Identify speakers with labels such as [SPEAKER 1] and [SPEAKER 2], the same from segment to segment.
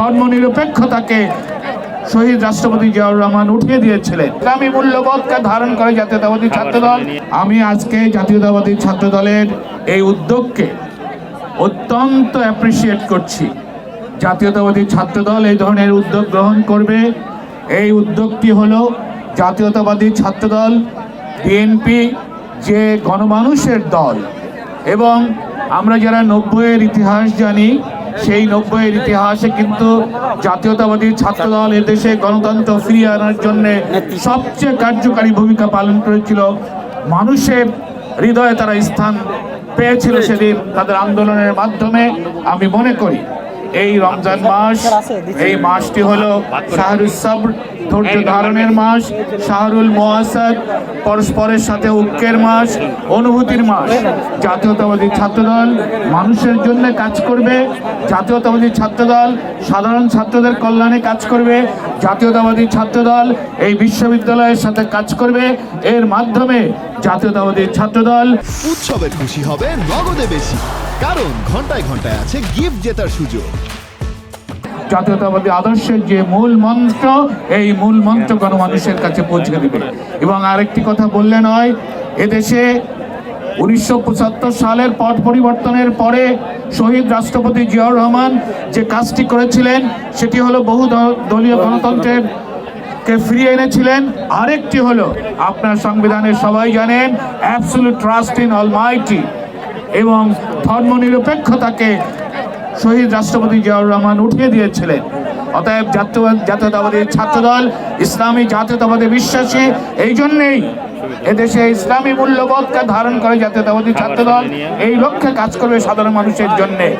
[SPEAKER 1] ধর্ম নিরপেক্ষতাকে শহীদ রাষ্ট্রপতি জিয়াউর রহমান উঠিয়ে দিয়েছিলেন। ইসলামী মূল্যবোধকে ধারণ করে জাতীয়তাবাদী ছাত্রদল, আমি আজকে জাতীয়তাবাদী ছাত্রদলের এই উদ্যোগকে অত্যন্ত অ্যাপ্রিসিয়েট করছি। জাতীয়তাবাদী ছাত্রদল এই ধরনের উদ্যোগ গ্রহণ করবে। এই উদ্যোগটি হল জাতীয়তাবাদী ছাত্রদল বিএনপি যে গণমানুষের দল। এবং আমরা যারা নব্বইয়ের ইতিহাস জানি সেই নব্বইয়ের ইতিহাসে কিন্তু জাতীয়তাবাদী ছাত্রদল এদেশে গণতন্ত্র ফিরিয়ে আনার জন্য সবচেয়ে কার্যকারী ভূমিকা পালন করেছিল। মানুষের হৃদয়ে তারা স্থান পেয়েছিল সেদিন তাদের আন্দোলনের মাধ্যমে। আমি মনে করি এই রমজান মাস, এই মাসটি হলো শাহরুল সবর ধৈর্য ধারণের মাস, শাহরুল মোয়াসাদ পরস্পরের সাথে ঐক্যের মাস, অনুভূতির মাস। জাতীয়তাবাদী ছাত্রদল মানুষের জন্য কাজ করবে। জাতীয়তাবাদী ছাত্রদল সাধারণ ছাত্রদের কল্যাণে কাজ করবে। জাতীয়তাবাদী ছাত্রদল এই বিশ্ববিদ্যালয়ের সাথে কাজ করবে। এর মাধ্যমে জাতীয়তাবাদী ছাত্রদল।
[SPEAKER 2] উৎসবে খুশি হবে নগদে বেশি। কারণ ঘন্টায় ঘন্টায় আছে গিফট জেতার সুযোগ।
[SPEAKER 1] জাতীয়তাবাদী আদর্শের যে মূল মন্ত্র এই মূল মন্ত্র গণমানুষের কাছে পৌঁছে দেবে। এবং আরেকটি কথা বললে নয় এদেশে উনিশশো পঁচাত্তর সালের পট পরিবর্তনের পরে শহীদ রাষ্ট্রপতি জিয়াউর রহমান যে কাজটি করেছিলেন সেটি হলো বহু দলীয় গণতন্ত্রের কে ফিরিয়ে এনেছিলেন? আরেকটি হলো, আপনার সংবিধানের সবাই জানেন অ্যাবসুলুট ট্রাস্ট ইন অলমাইটি এবং ধর্মনিরপেক্ষতাকে শহীদ রাষ্ট্রপতি জিয়াউর রহমান উঠিয়ে দিয়েছিলেন। অতএব জাতীয়- জাতীয়তাবাদী ছাত্রদল, ইসলামী জাতীয়তাবাদী বিশ্বাসী, এই জন্যেই এদেশে ইসলামী মূল্যবোধকে ধারণ করে জাতীয়তাবাদী ছাত্রদল এই লক্ষ্যে কাজ করবে সাধারণ মানুষের জন্য।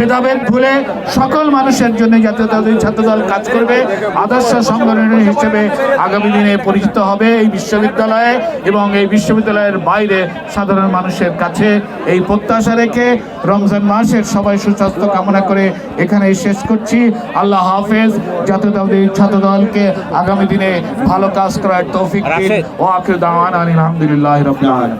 [SPEAKER 1] ভেদাভেদ ভুলে সকল মানুষের জন্য জাতীয়তাবাদী ছাত্রদল কাজ করবে। আদর্শ সংগঠনের হিসেবে আগামী দিনে পরিচিত হবে এই বিশ্ববিদ্যালয়ে এবং এই বিশ্ববিদ্যালয়ের বাইরে সাধারণ মানুষের কাছে এই প্রত্যাশা রেখে রমজান মাসের সবাই সুস্বাস্থ্য কামনা করে এখানে শেষ করছি। আল্লাহ হাফেজ। জাতীয়তাবাদী ছাত্রদলকে আগামী দিনে ভালো কাজ করার তৌফিক দিন। ও আখির দাওয়ান আলহামদুলিল্লাহ রবিল আলম